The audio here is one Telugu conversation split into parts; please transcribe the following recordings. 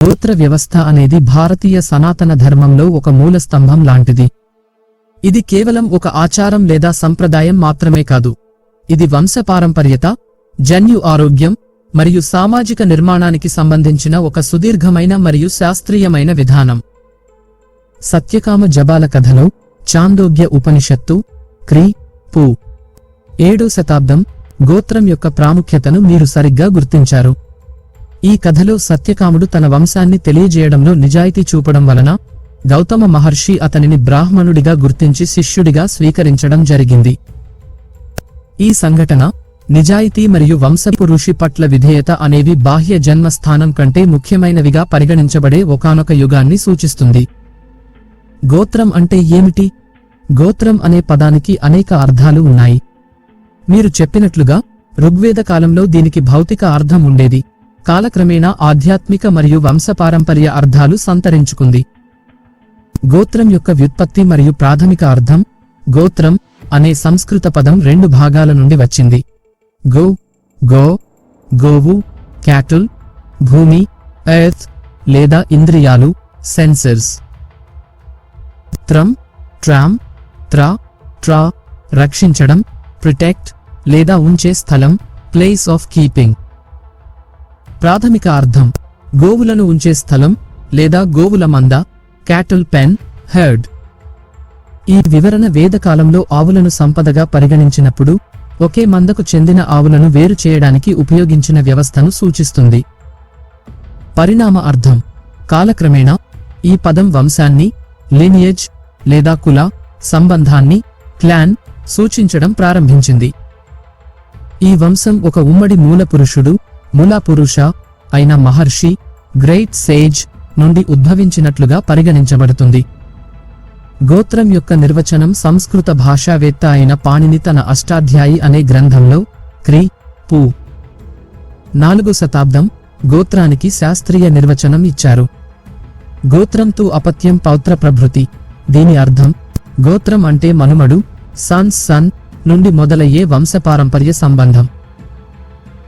గోత్ర వ్యవస్థ అనేది భారతీయ సనాతన ధర్మంలో ఒక మూల స్తంభం లాంటిది. ఇది కేవలం ఒక ఆచారం లేదా సంప్రదాయం మాత్రమే కాదు. ఇది వంశపారంపర్యత జన్యు ఆరోగ్యం మరియు సామాజిక నిర్మాణానికి సంబంధించిన ఒక సుదీర్ఘమైన మరియు శాస్త్రీయమైన విధానం. సత్యకామ జబాల కథలో చాందోగ్య ఉపనిషత్తు క్రీ. పు. ఏడో శతాబ్దం గోత్రం యొక్క ప్రాముఖ్యతను మీరు సరిగ్గా గుర్తించారు. ఈ కథలో సత్యకాముడు తన వంశాన్ని తెలియజేయడంలో నిజాయితీ చూపడం వలన గౌతమ మహర్షి అతనిని బ్రాహ్మణుడిగా గుర్తించి శిష్యుడిగా స్వీకరించడం జరిగింది. ఈ సంఘటన నిజాయితీ మరియు వంశపు ఋషి పట్ల విధేయత అనేవి బాహ్య జన్మస్థానం కంటే ముఖ్యమైనవిగా పరిగణించబడే ఒకానొక యుగాన్ని సూచిస్తుంది. గోత్రం అంటే ఏమిటి? గోత్రం అనే పదానికి అనేక అర్థాలు ఉన్నాయి. మీరు చెప్పినట్లుగా ఋగ్వేద కాలంలో దీనికి భౌతిక అర్థం ఉండేది. కాలక్రమేణా ఆధ్యాత్మిక మరియు వంశపారంపర్య అర్థాలు సంతరించుకుంది. గోత్రం యొక్క వ్యుత్పత్తి మరియు ప్రాథమిక అర్థం గోత్రం అనే సంస్కృత పదం రెండు భాగాల నుండి వచ్చింది. గో గో గోవు క్యాటిల్ భూమి ఎర్త్ లేదా ఇంద్రియాలు సెన్సర్స్. త్రం ట్రామ్ త్రా ట్రా రక్షించడం ప్రొటెక్ట్ లేదా ఉంచే స్థలం ప్లేస్ ఆఫ్ కీపింగ్. ప్రాథమిక అర్థం. గోవులను ఉంచే స్థలం లేదా గోవుల మంద క్యాటల్ పెన్ హెర్డ్ ఈ వివరణ వేదకాలంలో ఆవులను సంపదగా పరిగణించినప్పుడు ఒకే మందకు చెందిన ఆవులను వేరు చేయడానికి ఉపయోగించిన వ్యవస్థను సూచిస్తుంది. పరిణామ అర్థం. కాలక్రమేణా ఈ పదం వంశాన్ని లినియేజ్ లేదా కుల సంబంధాన్ని క్లాన్ సూచించడం ప్రారంభించింది. ఈ వంశం ఒక ఉమ్మడి మూల పురుషుడు మూల పురుష అయిన మహర్షి గ్రేట్ సేజ్ నుండి ఉద్భవించినట్లుగా పరిగణించబడుతుంది. గోత్రం యొక్క నిర్వచనం సంస్కృత భాషావేత్త అయిన పాణిని తన అష్టాధ్యాయి అనే గ్రంథంలో క్రీ. పు. నాలుగో శతాబ్దం గోత్రానికి శాస్త్రీయ నిర్వచనం ఇచ్చారు. గోత్రంతో అపత్యం పౌత్ర ప్రభృతి. దీని అర్థం గోత్రం అంటే మనుమడు సన్ సన్ నుండి మొదలయ్యే వంశపారంపర్య సంబంధం.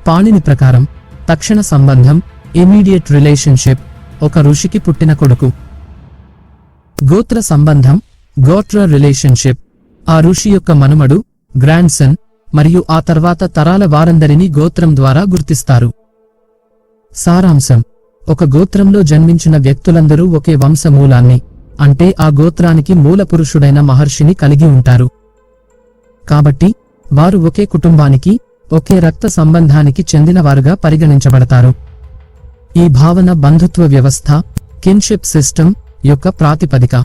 పాణిని ప్రకారం తక్షణ సంబంధం ఇమీడియట్ రిలేషన్షిప్ ఒక ఋషికి పుట్టిన కొడుకు. గోత్ర సంబంధం గోత్ర రిలేషన్షిప్ ఆ ఋషి యొక్క మనుమడు గ్రాండ్సన్ మరియు ఆ తర్వాత తరాల వారందరినీ గోత్రం ద్వారా గుర్తిస్తారు. సారాంశం ఒక గోత్రంలో జన్మించిన వ్యక్తులందరూ ఒకే వంశమూలాన్ని అంటే ఆ గోత్రానికి మూల పురుషుడైన మహర్షిని కలిగి ఉంటారు. కాబట్టి వారు ఒకే కుటుంబానికి ఒకే రక్త సంబంధానికి చెందినవారుగా పరిగణించబడతారు. ఈ భావన బంధుత్వ వ్యవస్థ కిన్షిప్ సిస్టమ్ యొక్క ప్రాతిపదిక.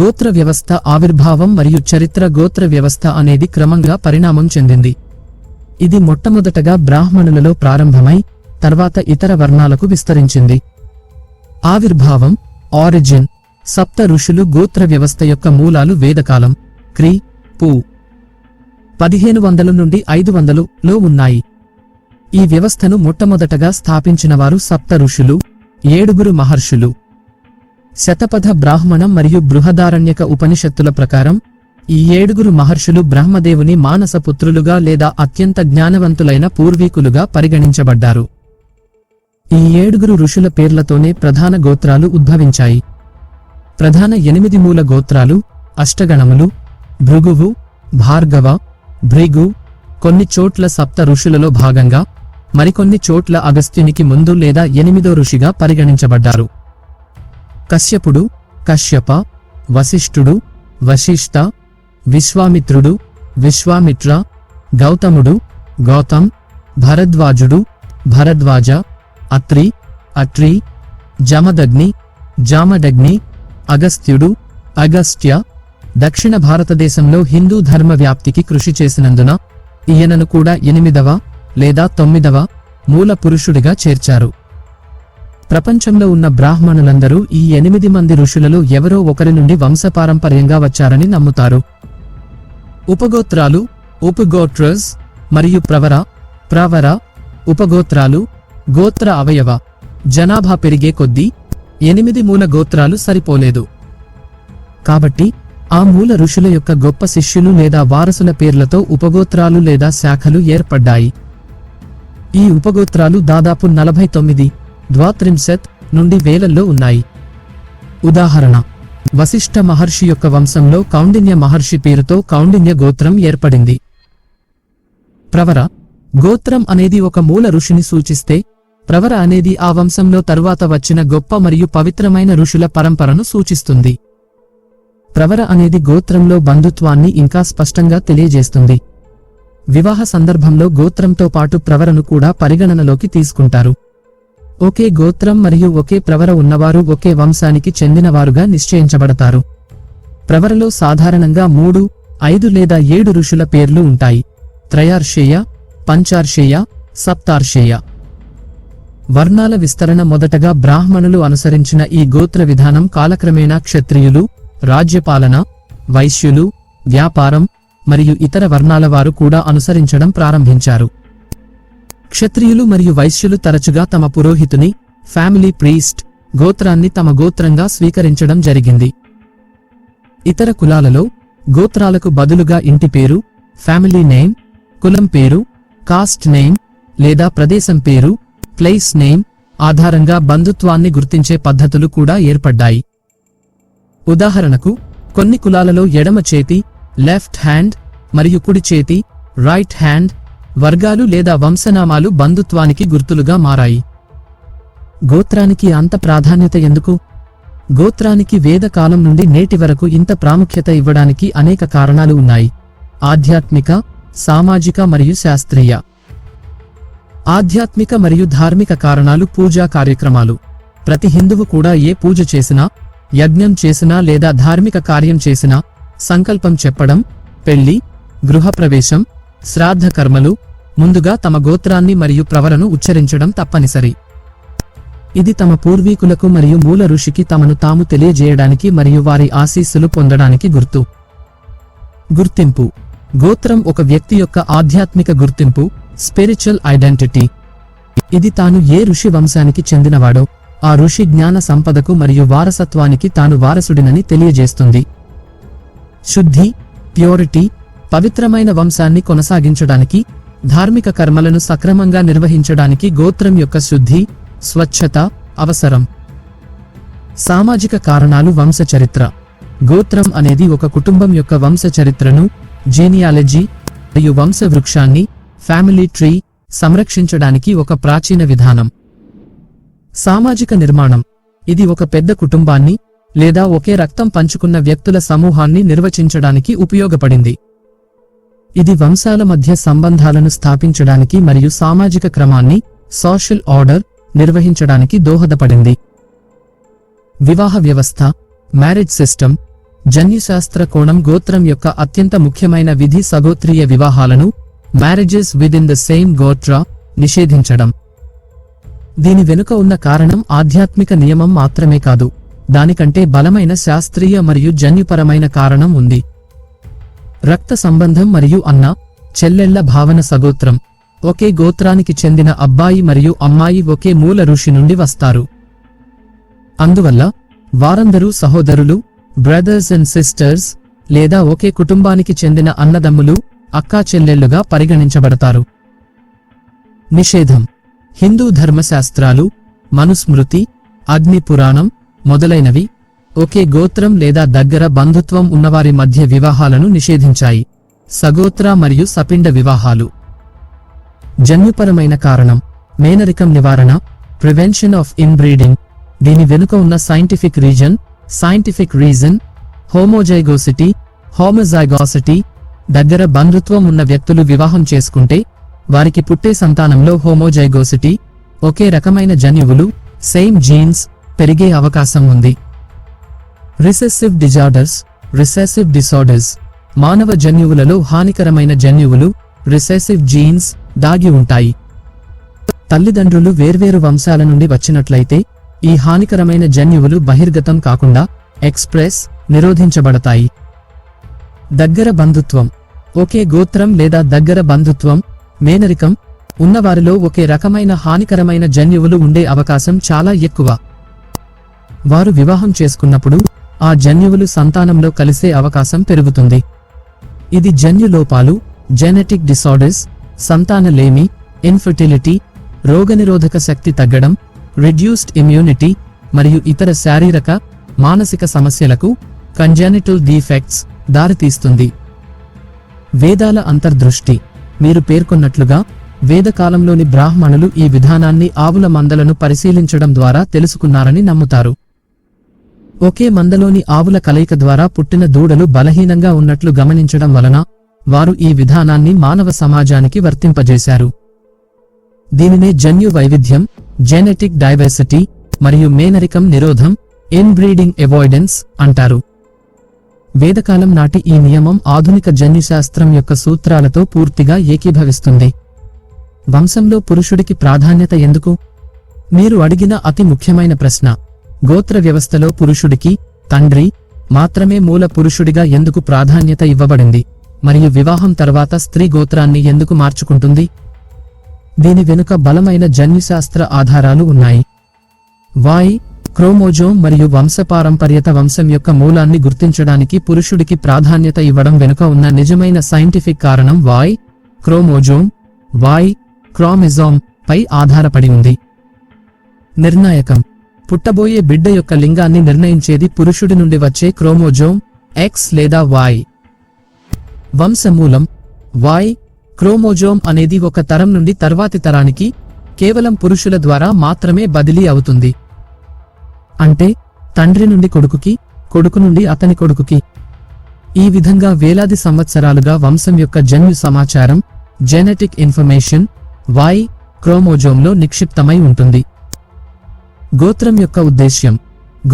గోత్ర వ్యవస్థ ఆవిర్భావం మరియు చరిత్ర గోత్ర వ్యవస్థ అనేది క్రమంగా పరిణామం చెందింది. ఇది మొట్టమొదటగా బ్రాహ్మణులలో ప్రారంభమై తర్వాత ఇతర వర్ణాలకు విస్తరించింది. ఆవిర్భావం ఆరిజిన్ సప్త ఋషులు గోత్ర వ్యవస్థ యొక్క మూలాలు వేదకాలం. క్రీ పు. పదిహేను వందల నుండి ఐదు వందలు లో ఉన్నాయి. ఈ వ్యవస్థను మొట్టమొదటగా స్థాపించినవారు సప్త ఋషులు ఏడుగురు మహర్షులు. శతపథ బ్రాహ్మణం మరియు బృహదారణ్యక ఉపనిషత్తుల ప్రకారం ఈ ఏడుగురు మహర్షులు బ్రహ్మదేవుని మానస పుత్రులుగా లేదా అత్యంత జ్ఞానవంతులైన పూర్వీకులుగా పరిగణించబడ్డారు. ఈ ఏడుగురు ఋషుల పేర్లతోనే ప్రధాన గోత్రాలు ఉద్భవించాయి. ప్రధాన ఎనిమిది మూల గోత్రాలు అష్టగణములు భృగువు భార్గవ భృగు కొన్ని చోట్ల సప్త ఋషులలో భాగంగా మరికొన్ని చోట్ల అగస్త్యునికి ముందు లేదా ఎనిమిదో ఋషిగా పరిగణించబడ్డారు. కశ్యపుడు కశ్యప వశిష్ఠుడు వశిష్ఠ విశ్వామిత్రుడు విశ్వామిత్ర గౌతముడు గౌతమ్ భరద్వాజుడు భరద్వాజ అత్రి అట్రి జమదగ్ని జామడగ్ని అగస్త్యుడు అగస్త్య దక్షిణ భారతదేశంలో హిందూ ధర్మ వ్యాప్తికి కృషి చేసినందున ఈయనను కూడా ఎనిమిదవ లేదా తొమ్మిదవ మూల పురుషుడిగా చేర్చారు. ప్రపంచంలో ఉన్న బ్రాహ్మణులందరూ ఈ ఎనిమిది మంది ఋషులలో ఎవరో ఒకరి నుండి వంశపారంపర్యంగా వచ్చారని నమ్ముతారు. ఉపగోత్రాలు ఉపగోట్రస్ మరియు ప్రవర ప్రవర ఉపగోత్రాలు గోత్ర అవయవ జనాభా పెరిగే కొద్దీ ఎనిమిది మూల గోత్రాలు సరిపోలేదు. కాబట్టి ఆ మూల ఋషుల యొక్క గొప్ప శిష్యులు లేదా వారసుల పేర్లతో ఉపగోత్రాలు లేదా శాఖలు ఏర్పడ్డాయి. ఈ ఉపగోత్రాలు దాదాపు నలభై తొమ్మిది ద్వాత్రింశత్ నుండి వేలల్లో ఉన్నాయి. ఉదాహరణ వశిష్ఠ మహర్షి యొక్క వంశంలో కౌండిన్య మహర్షి పేరుతో కౌండిన్య గోత్రం ఏర్పడింది. ప్రవర గోత్రం అనేది ఒక మూల ఋషిని సూచిస్తే ప్రవర అనేది ఆ వంశంలో తరువాత వచ్చిన గొప్ప మరియు పవిత్రమైన ఋషుల పరంపరను సూచిస్తుంది. ప్రవర అనేది గోత్రంలో బంధుత్వాన్ని ఇంకా స్పష్టంగా తెలియజేస్తుంది. వివాహ సందర్భంలో గోత్రంతో పాటు ప్రవరను కూడా పరిగణనలోకి తీసుకుంటారు. ఒకే గోత్రం మరియు ఒకే ప్రవర ఉన్నవారు ఒకే వంశానికి చెందినవారుగా నిశ్చయించబడతారు. ప్రవరలో సాధారణంగా మూడు ఐదు లేదా ఏడు ఋషుల పేర్లు ఉంటాయి. త్రయార్షేయ పంచార్షేయ సప్తార్షేయ. వర్ణాల విస్తరణ మొదటగా బ్రాహ్మణులు అనుసరించిన ఈ గోత్ర విధానం కాలక్రమేణా క్షత్రియులు రాజ్యపాలన వైశ్యులు వ్యాపారం మరియు ఇతర వర్ణాల వారు కూడా అనుసరించడం ప్రారంభించారు. క్షత్రియులు మరియు వైశ్యులు తరచుగా తమ పురోహితుని ఫ్యామిలీ ప్రీస్ట్ గోత్రాన్ని తమ గోత్రంగా స్వీకరించడం జరిగింది. ఇతర కులాలలో గోత్రాలకు బదులుగా ఇంటి పేరు ఫ్యామిలీ నేమ్ కులం పేరు కాస్ట్ నేమ్ లేదా ప్రదేశం పేరు ప్లేస్ నేమ్ ఆధారంగా బంధుత్వాన్ని గుర్తించే పద్ధతులు కూడా ఏర్పడ్డాయి. ఉదాహరణకు కొన్ని కులాలలో ఎడమ చేతి లెఫ్ట్ హ్యాండ్ మరియు కుడి చేతి రైట్ హ్యాండ్ వర్గాలు లేదా వంశనామాలు బంధుత్వానికి గుర్తులుగా మారాయి. గోత్రానికి అంత ప్రాధాన్యత ఎందుకు? గోత్రానికి వేదకాలం నుండి నేటి వరకు ఇంత ప్రాముఖ్యత ఇవ్వడానికి అనేక కారణాలు ఉన్నాయి. ఆధ్యాత్మిక సామాజిక మరియు శాస్త్రీయ. ఆధ్యాత్మిక మరియు ధార్మిక కారణాలు పూజా కార్యక్రమాలు. ప్రతి హిందువు కూడా ఏ పూజ చేసినా యజ్ఞం చేసినా లేదా ధార్మిక కార్యం చేసినా సంకల్పం చెప్పడం పెళ్ళి గృహప్రవేశం శ్రాద్ధ కర్మలు ముందుగా తమ గోత్రాన్ని మరియు ప్రవరను ఉచ్చరించడం తప్పనిసరి. ఇది తమ పూర్వీకులకు మరియు మూల ఋషికి తమను తాము తెలియజేయడానికి మరియు వారి ఆశీస్సులు పొందడానికి గుర్తు. గుర్తింపు. గోత్రం ఒక వ్యక్తి యొక్క ఆధ్యాత్మిక గుర్తింపు స్పిరిచువల్ ఐడెంటిటీ. ఇది తాను ఏ ఋషి వంశానికి చెందినవాడో ఆ ఋషి జ్ఞాన సంపదకు మరియు వారసత్వానికి తాను వారసుడినని తెలియజేస్తుంది. శుద్ధి ప్యూరిటీ పవిత్రమైన వంశాన్ని కొనసాగించడానికి ధార్మిక కర్మలను సక్రమంగా నిర్వహించడానికి గోత్రం యొక్క శుద్ధి స్వచ్ఛత అవసరం. సామాజిక కారణాలు వంశ చరిత్ర. గోత్రం అనేది ఒక కుటుంబం యొక్క వంశ చరిత్రను జీనియాలజీ మరియు వంశ వృక్షాన్ని ఫ్యామిలీ ట్రీ సంరక్షించడానికి ఒక ప్రాచీన విధానం. సామాజిక నిర్మాణం. ఇది ఒక పెద్ద కుటుంబాన్ని లేదా ఒకే రక్తం పంచుకున్న వ్యక్తుల సమూహాన్ని నిర్వచించడానికి ఉపయోగపడింది. ఇది వంశాల మధ్య సంబంధాలను స్థాపించడానికి మరియు సామాజిక క్రమాన్ని సోషల్ ఆర్డర్ నిర్వహించడానికి దోహదపడింది. వివాహ వ్యవస్థ మ్యారేజ్ సిస్టమ్ జన్యుశాస్త్ర కోణం గోత్రం యొక్క అత్యంత ముఖ్యమైన విధి సగోత్రీయ వివాహాలను marriages within the same gotra నిషేధించడం. దీని వెనుక ఉన్న కారణం ఆధ్యాత్మిక నియమం మాత్రమే కాదు. దానికంటే బలమైన శాస్త్రీయ మరియు జన్యుపరమైన కారణం ఉంది. రక్త సంబంధం మరియు అన్న చెల్లెళ్ళ భావన సగోత్రం. ఒకే గోత్రానికి చెందిన అబ్బాయి మరియు అమ్మాయి ఒకే మూల ఋషి నుండి వస్తారు. అందువల్ల వారందరూ సహోదరులు బ్రదర్స్ అండ్ సిస్టర్స్ లేదా ఒకే కుటుంబానికి చెందిన అన్నదమ్ములు అక్కా చెల్లెళ్ళుగా పరిగణించబడతారు. నిషేధం. హిందూ ధర్మశాస్త్రాలు మనుస్మృతి అగ్ని పురాణం మొదలైనవి ఒకే గోత్రం లేదా దగ్గర బంధుత్వం ఉన్నవారి మధ్య వివాహాలను నిషేధించాయి. సగోత్ర మరియు సపిండ వివాహాలు. జన్యుపరమైన కారణం. మేనరికం నివారణ. Prevention of inbreeding. దీని వెనుక ఉన్న scientific reason. Scientific reason. Homozygosity. Homozygosity. దగ్గర బంధుత్వం ఉన్న వ్యక్తులు వివాహం చేసుకుంటే వారికి పుట్టే సంతానంలో హోమోజైగోసిటీ ఒకే రకమైన జన్యువులు సేమ్ జీన్స్ పెరిగే అవకాశం ఉంది. రిసెసివ్ డిజార్డర్స్ రిసెసివ్ డిసార్డర్స్ మానవ జన్యువులలో హానికరమైన జన్యువులు రిసెసివ్ జీన్స్ దాగి ఉంటాయి. తల్లిదండ్రులు వేర్వేరు వంశాల నుండి వచ్చినట్లయితే ఈ హానికరమైన జన్యువులు బహిర్గతం కాకుండా ఎక్స్ప్రెస్ నిరోధించబడతాయి. దగ్గర బంధుత్వం ఒకే గోత్రం లేదా దగ్గర బంధుత్వం మేనరికం ఉన్నవారిలో ఒకే రకమైన హానికరమైన జన్యువులు ఉండే అవకాశం చాలా ఎక్కువ. వారు వివాహం చేసుకున్నప్పుడు ఆ జన్యువులు సంతానంలో కలిసే అవకాశం పెరుగుతుంది. ఇది జన్యు లోపాలు జెనెటిక్ డిసార్డర్స్ సంతానలేమి ఇన్ఫర్టిలిటీ రోగనిరోధక శక్తి తగ్గడం రిడ్యూస్డ్ ఇమ్యూనిటీ మరియు ఇతర శారీరక మానసిక సమస్యలకు కంజానిటల్ డీఫెక్ట్స్ దారితీస్తుంది. వేదాల అంతర్దృష్టి మీరు పేర్కొన్నట్లుగా వేదకాలంలోని బ్రాహ్మణులు ఈ విధానాన్ని ఆవుల మందలను పరిశీలించడం ద్వారా తెలుసుకున్నారని నమ్ముతారు. ఒకే మందలోని ఆవుల కలయిక ద్వారా పుట్టిన దూడలు బలహీనంగా ఉన్నట్లు గమనించడం వలన వారు ఈ విధానాన్ని మానవ సమాజానికి వర్తింపజేశారు. దీనినే జన్యు వైవిధ్యం జెనెటిక్ డైవర్సిటీ మరియు మేనరికం నిరోధం ఇన్బ్రీడింగ్ ఎవాయిడెన్స్ అంటారు. వేదకాలం నాటి ఈ నియమం ఆధునిక జన్యుశాస్త్రం యొక్క సూత్రాలతో పూర్తిగా ఏకీభవిస్తుంది. వంశంలో పురుషుడికి ప్రాధాన్యత ఎందుకు? మీరు అడిగిన అతి ముఖ్యమైన ప్రశ్న. గోత్ర వ్యవస్థలో పురుషుడికి తండ్రి మాత్రమే మూల పురుషుడిగా ఎందుకు ప్రాధాన్యత ఇవ్వబడింది? మరియు వివాహం తర్వాత స్త్రీ గోత్రాన్ని ఎందుకు మార్చుకుంటుంది? దీని వెనుక బలమైన జన్యుశాస్త్ర ఆధారాలు ఉన్నాయి. వాయి క్రోమోజోమ్ మరియు వంశపారంపర్యత వంశం యొక్క మూలాన్ని గుర్తించడానికి పురుషుడికి ప్రాధాన్యత ఇవ్వడం వెనుక ఉన్న నిజమైన సైంటిఫిక్ కారణం వాయ్ క్రోమోజోమ్. వాయ్ క్రోమిజోమ్ పై ఆధారపడి ఉంది. నిర్ణాయకం. పుట్టబోయే బిడ్డ యొక్క లింగాన్ని నిర్ణయించేది పురుషుడి నుండి వచ్చే క్రోమోజోమ్ ఎక్స్ లేదా వాయ్ వంశమూలం. వాయ్ క్రోమోజోమ్ అనేది ఒక తరం నుండి తర్వాతి తరానికి కేవలం పురుషుల ద్వారా మాత్రమే బదిలీ అవుతుంది. అంటే తండ్రి నుండి కొడుకుకి కొడుకు నుండి అతని కొడుకుకి. ఈ విధంగా వేలాది సంవత్సరాలుగా వంశం యొక్క జన్యు సమాచారం జెనెటిక్ ఇన్ఫర్మేషన్ వాయి క్రోమోజోమ్లో నిక్షిప్తమై ఉంటుంది. గోత్రం యొక్క ఉద్దేశ్యం.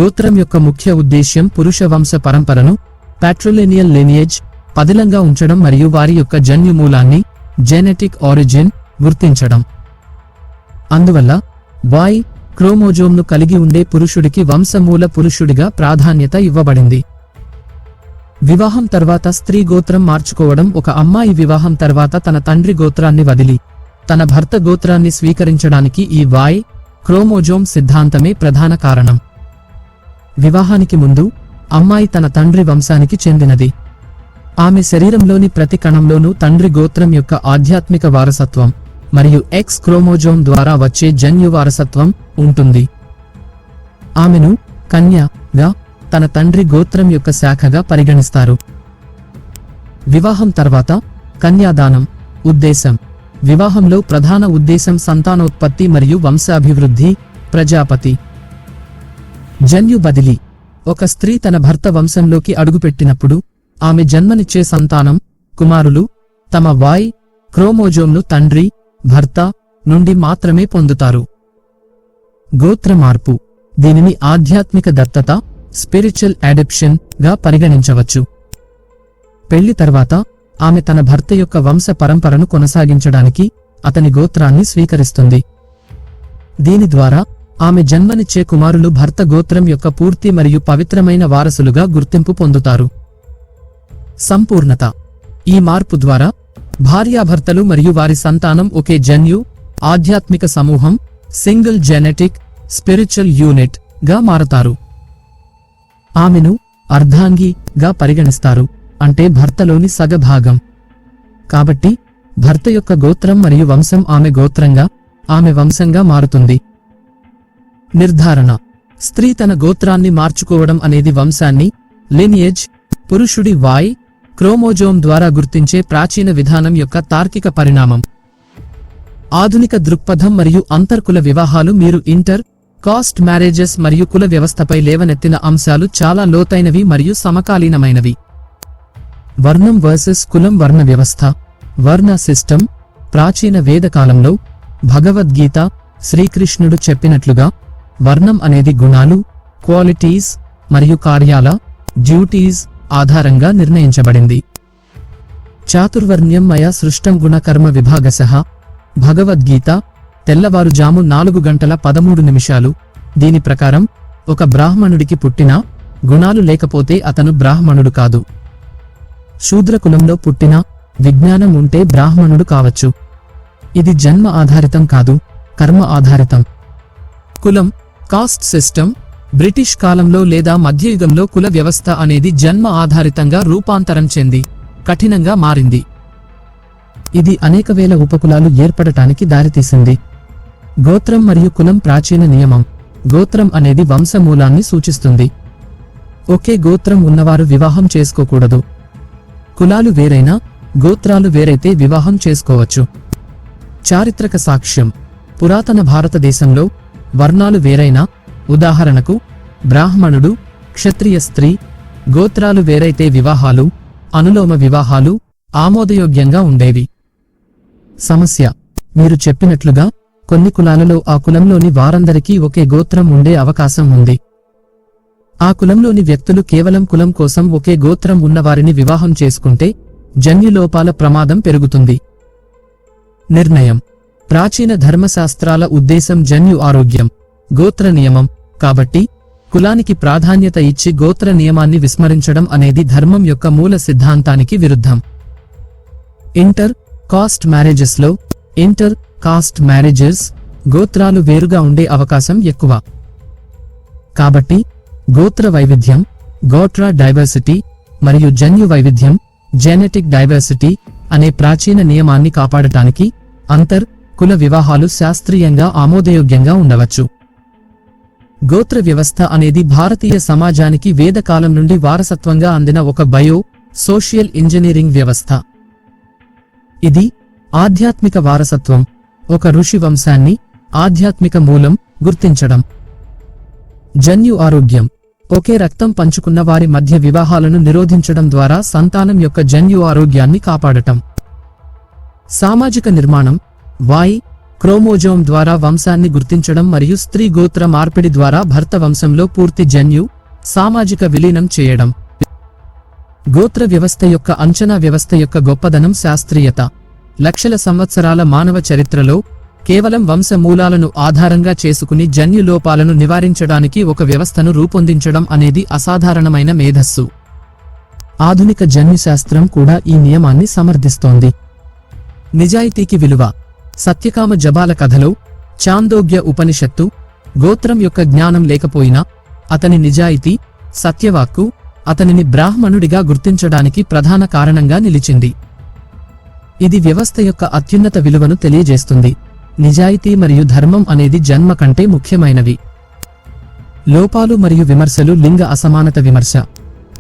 గోత్రం యొక్క ముఖ్య ఉద్దేశ్యం పురుష వంశ పరంపరను ప్యాట్రోలేనియల్ లినియేజ్ పదిలంగా ఉంచడం మరియు వారి యొక్క జన్యు మూలాన్ని జెనెటిక్ ఆరిజిన్ గుర్తించడం. అందువల్ల వాయి క్రోమోజోమ్ను కలిగి ఉండే పురుషుడికి వంశమూల పురుషుడిగా ప్రాధాన్యత ఇవ్వబడింది. వివాహం తర్వాత స్త్రీ గోత్రం మార్చుకోవడం ఒక అమ్మాయి వివాహం తర్వాత తన తండ్రి గోత్రాన్ని వదిలి తన భర్త గోత్రాన్ని స్వీకరించడానికి ఈ వాయ్ క్రోమోజోమ్ సిద్ధాంతమే ప్రధాన కారణం. వివాహానికి ముందు అమ్మాయి తన తండ్రి వంశానికి చెందినది. ఆమె శరీరంలోని ప్రతి కణంలోనూ తండ్రి గోత్రం యొక్క ఆధ్యాత్మిక వారసత్వం. మరియు ఎక్స్ క్రోమోజోమ్ ద్వారా వచ్చే జన్యు వారసత్వం ఉంటుంది. ఆమెను కన్యగా తన తండ్రి గోత్రం యొక్క శాఖగా పరిగణిస్తారు. వివాహం తర్వాత కన్యాదానం ఉద్దేశం. వివాహంలో ప్రధాన ఉద్దేశం సంతానోత్పత్తి మరియు వంశాభివృద్ధి ప్రజాపతి. జన్యు బదిలీ. ఒక స్త్రీ తన భర్త వంశంలోకి అడుగుపెట్టినప్పుడు ఆమె జన్మనిచ్చే సంతానం కుమారులు తమ వాయ్ క్రోమోజోమ్ను తండ్రి భర్త నుండి మాత్రమే పొందుతారు. గోత్ర మార్పు. దీనిని ఆధ్యాత్మిక దత్తత స్పిరిచువల్ అడాప్షన్గా పరిగణించవచ్చు. పెళ్ళి తర్వాత ఆమె తన భర్త యొక్క వంశ పరంపరను కొనసాగించడానికి అతని గోత్రాన్ని స్వీకరిస్తుంది. దీని ద్వారా ఆమె జన్మనిచ్చే కుమారులు భర్త గోత్రం యొక్క పూర్తి మరియు పవిత్రమైన వారసులుగా గుర్తింపు పొందుతారు. సంపూర్ణత. ఈ మార్పు ద్వారా భార్యాభర్తలు మరియు వారి సంతానం ఒకే జన్యు ఆధ్యాత్మిక సమూహం సింగిల్ జెనెటిక్ స్పిరిచువల్ యూనిట్గా మారతారు. ఆమెను అర్ధాంగిగా పరిగణిస్తారు అంటే భర్తలోని సగభాగం. కాబట్టి భర్త యొక్క గోత్రం మరియు వంశం ఆమె గోత్రంగా ఆమె వంశంగా మారుతుంది. నిర్ధారణ. స్త్రీ తన గోత్రాన్ని మార్చుకోవడం అనేది వంశాన్ని లినియేజ్ పురుషుడి వాయ్ క్రోమోజోమ్ ద్వారా గుర్తించే ప్రాచీన విధానం యొక్క తార్కిక పరిణామం. ఆధునిక దృక్పథం మరియు అంతర్కుల వివాహాలు మీరు ఇంటర్ కాస్ట్ మ్యారేజెస్ మరియు కుల వ్యవస్థపై లేవనెత్తిన అంశాలు చాలా లోతైనవి మరియు సమకాలీనమైనవి. వర్ణం వర్సెస్ కులం వర్ణ వ్యవస్థ. వర్ణ సిస్టమ్ ప్రాచీన వేదకాలంలో భగవద్గీత శ్రీకృష్ణుడు చెప్పినట్లుగా వర్ణం అనేది గుణాలు క్వాలిటీస్ మరియు కార్యాల డ్యూటీస్ ఆధారంగా నిర్ణయించబడింది. చాతుర్వర్ణ్యం మయ సృష్టం గుణకర్మ విభాగశః. భగవద్గీత తెల్లవారుజాము నాలుగు గంటల పదమూడు నిమిషాలు. దీని ప్రకారం ఒక బ్రాహ్మణుడికి పుట్టినా గుణాలు లేకపోతే అతను బ్రాహ్మణుడు కాదు. శూద్ర కులంలో పుట్టినా విజ్ఞానం ఉంటే బ్రాహ్మణుడు కావచ్చు. ఇది జన్మ ఆధారితం కాదు కర్మ ఆధారితం. కులం కాస్ట్ సిస్టమ్ బ్రిటిష్ కాలంలో లేదా మధ్యయుగంలో కుల వ్యవస్థ అనేది జన్మ ఆధారితంగా రూపాంతరం చెంది కఠినంగా మారింది. ఇది అనేక వేల ఉపకులాలు ఏర్పడటానికి దారితీసింది. గోత్రం మరియు కులం ప్రాచీన నియమం. గోత్రం అనేది వంశమూలాన్ని సూచిస్తుంది. ఒకే గోత్రం ఉన్నవారు వివాహం చేసుకోకూడదు. కులాలు వేరైనా గోత్రాలు వేరైతే వివాహం చేసుకోవచ్చు. చారిత్రక సాక్ష్యం. పురాతన భారతదేశంలో వర్ణాలు వేరైనా ఉదాహరణకు బ్రాహ్మణుడు క్షత్రియ స్త్రీ గోత్రాలు వేరైతే వివాహాలు అనులోమ వివాహాలు ఆమోదయోగ్యంగా ఉండేవి. సమస్య. మీరు చెప్పినట్లుగా కొన్ని కులాలలో ఆ కులంలోని వారందరికీ ఒకే గోత్రం ఉండే అవకాశం ఉంది. ఆ కులంలోని వ్యక్తులు కేవలం కులం కోసం ఒకే గోత్రం ఉన్నవారిని వివాహం చేసుకుంటే జన్యులోపాల ప్రమాదం పెరుగుతుంది. నిర్ణయం. ప్రాచీన ధర్మశాస్త్రాల ఉద్దేశం జన్యు ఆరోగ్యం. గోత్ర నియమం. కాబట్టి కులానికి ప్రాధాన్యత ఇచ్చి గోత్ర నియమాన్ని విస్మరించడం అనేది ధర్మం యొక్క మూల సిద్ధాంతానికి విరుద్ధం. ఇంటర్ కాస్ట్ మ్యారేజెస్లో ఇంటర్ కాస్ట్ మ్యారేజెస్ గోత్రాలు వేరుగా ఉండే అవకాశం ఎక్కువ. కాబట్టి గోత్ర వైవిధ్యం గోత్ర డైవర్సిటీ మరియు జన్యు వైవిధ్యం జెనెటిక్ డైవర్సిటీ అనే ప్రాచీన నియమాన్ని కాపాడటానికి అంతర్ కుల వివాహాలు శాస్త్రీయంగా ఆమోదయోగ్యంగా ఉండవచ్చు. గోత్ర వ్యవస్థ అనేది భారతీయ సమాజానికి వేదకాలం నుండి వారసత్వంగా అందిన ఒక బయో సోషియల్ ఇంజనీరింగ్ వ్యవస్థ. ఇది ఆధ్యాత్మిక వారసత్వం ఒక ఋషి వంశాన్ని ఆధ్యాత్మిక మూలం గుర్తించడం. జన్యు ఆరోగ్యం ఒకే రక్తం పంచుకున్న వారి మధ్య వివాహాలను నిరోధించడం ద్వారా సంతానం యొక్క జన్యు ఆరోగ్యాన్ని కాపాడటం. సామాజిక నిర్మాణం వాయి క్రోమోజోమ్ ద్వారా వంశాన్ని గుర్తించడం మరియు స్త్రీ గోత్ర మార్పిడి ద్వారా భర్త వంశంలో పూర్తి జన్యు సామాజిక విలీనం చేయడం. గోత్ర వ్యవస్థ యొక్క అంచనా వ్యవస్థ యొక్క గొప్పదనం శాస్త్రీయత. లక్షల సంవత్సరాల మానవ చరిత్రలో కేవలం వంశ మూలాలను ఆధారంగా చేసుకుని జన్యు లోపాలను నివారించడానికి ఒక వ్యవస్థను రూపొందించడం అనేది అసాధారణమైన మేధస్సు. ఆధునిక జన్యుశాస్త్రం కూడా ఈ నియమాన్ని సమర్థిస్తోంది. నిజాయితీకి విలువ. సత్యకామ జబాల కథలో చాందోగ్య ఉపనిషత్తు గోత్రం యొక్క జ్ఞానం లేకపోయినా అతని నిజాయితీ సత్యవాక్కు అతనిని బ్రాహ్మణుడిగా గుర్తించడానికి ప్రధాన కారణంగా నిలిచింది. ఇది వ్యవస్థ యొక్క అత్యున్నత విలువను తెలియజేస్తుంది. నిజాయితీ మరియు ధర్మం అనేది జన్మ కంటే ముఖ్యమైనవి. లోపాలు మరియు విమర్శలు లింగ అసమానత విమర్శ.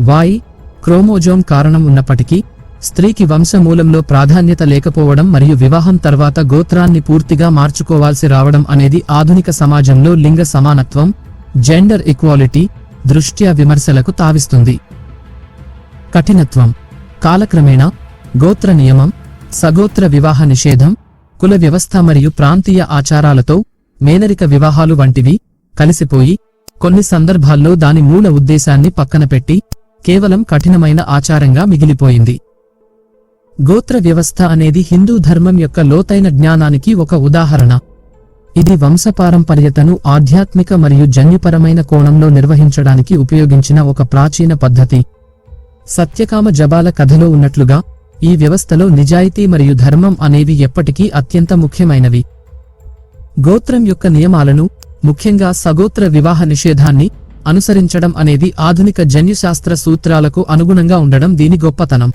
వాయి క్రోమోజోమ్ కారణం ఉన్నప్పటికీ స్త్రీకి వంశమూలంలో ప్రాధాన్యత లేకపోవడం మరియు వివాహం తర్వాత గోత్రాన్ని పూర్తిగా మార్చుకోవాల్సి రావడం అనేది ఆధునిక సమాజంలో లింగ సమానత్వం జెండర్ ఈక్వాలిటీ దృష్ట్యా విమర్శలకు తావిస్తుంది. కఠినత్వం. కాలక్రమేణా గోత్ర నియమం సగోత్ర వివాహ నిషేధం కుల వ్యవస్థ మరియు ప్రాంతీయ ఆచారాలతో మేనరిక వివాహాలు వంటివి కలిసిపోయి కొన్ని సందర్భాల్లో దాని మూల ఉద్దేశాన్ని పక్కన పెట్టి కేవలం కఠినమైన ఆచారంగా మిగిలిపోయింది. గోత్ర వ్యవస్థ అనేది హిందూ ధర్మం యొక్క లోతైన జ్ఞానానికి ఒక ఉదాహరణ. ఇది వంశపారంపర్యతను ఆధ్యాత్మిక మరియు జన్యుపరమైన కోణంలో నిర్వహించడానికి ఉపయోగించిన ఒక ప్రాచీన పద్ధతి. సత్యకామ జబాల కథలో ఉన్నట్లుగా ఈ వ్యవస్థలో నిజాయితీ మరియు ధర్మం అనేవి ఎప్పటికీ అత్యంత ముఖ్యమైనవి. గోత్రం యొక్క నియమాలను ముఖ్యంగా సగోత్ర వివాహ నిషేధాన్ని అనుసరించడం అనేది ఆధునిక జన్యుశాస్త్ర సూత్రాలకు అనుగుణంగా ఉండడం దీని గొప్పతనం.